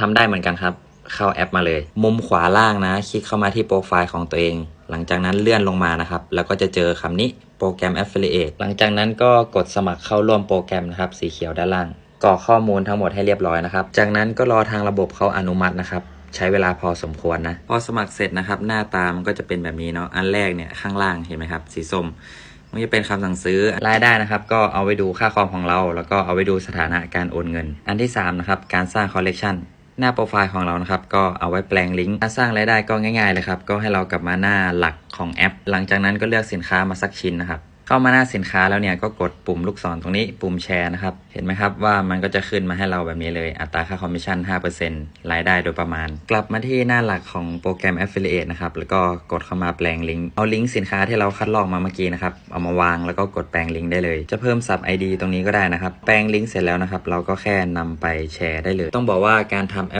ทำได้เหมือนกันครับ เข้าแอปมาเลย มุมขวาล่างนะ คลิกเข้ามาที่โปรไฟล์ของตัวเอง หลังจากนั้นเลื่อนลงมานะครับ แล้วก็จะเจอคำนี้โปรแกรม Affiliate หลังจากนั้นก็กดสมัครเข้าร่วมโปรแกรมนะครับ สีเขียวด้านล่างกรอกข้อมูลทั้งหมดให้เรียบร้อยนะครับ จากนั้นก็รอทางระบบเขาอนุมัตินะครับ ใช้เวลาพอสมควรนะ พอสมัครเสร็จนะครับ หน้าตามันก็จะเป็นแบบนี้เนาะ อันแรกเนี่ยข้างล่างเห็นไหมครับ สีส้ม มันจะเป็นคำสั่งซื้อ รายได้นะครับ ก็เอาไว้ดูค่าคอมของเรา แล้วก็เอาไว้ดูสถานะการโอนเงิน อันที่3นะครับ การสร้างคอลเลกชัน หน้าโปรไฟล์ของเรานะครับ ก็เอาไว้แปลงลิงก์สร้างรายได้ก็ง่ายๆเลยครับ ก็ให้เรากลับมาหน้าหลักของแอป หลังจากนั้นก็เลือกสินค้ามาสักชิ้นนะครับ เข้ามาหน้าสินค้าแล้วเนี่ยก็กดปุ่มลูกศรตรงนี้ปุ่มแชร์นะครับ เห็นไหมครับว่ามันก็จะขึ้นมาให้เราแบบนี้เลย อัตราค่าคอมมิชชั่น 5%รายได้โดยประมาณ กลับมาที่หน้าหลักของโปรแกรม Affiliate นะครับ แล้วก็กดเข้ามาแปลงลิงก์ เอาลิงก์สินค้าที่เราคัดลอกมาเมื่อกี้นะครับ เอามาวางแล้วก็กดแปลงลิงก์ได้เลย จะเพิ่มซับ ID ตรงนี้ก็ได้นะครับ แปลงลิงก์เสร็จแล้วนะครับ เราก็แค่นำไปแชร์ได้เลย ต้องบอกว่าการทำ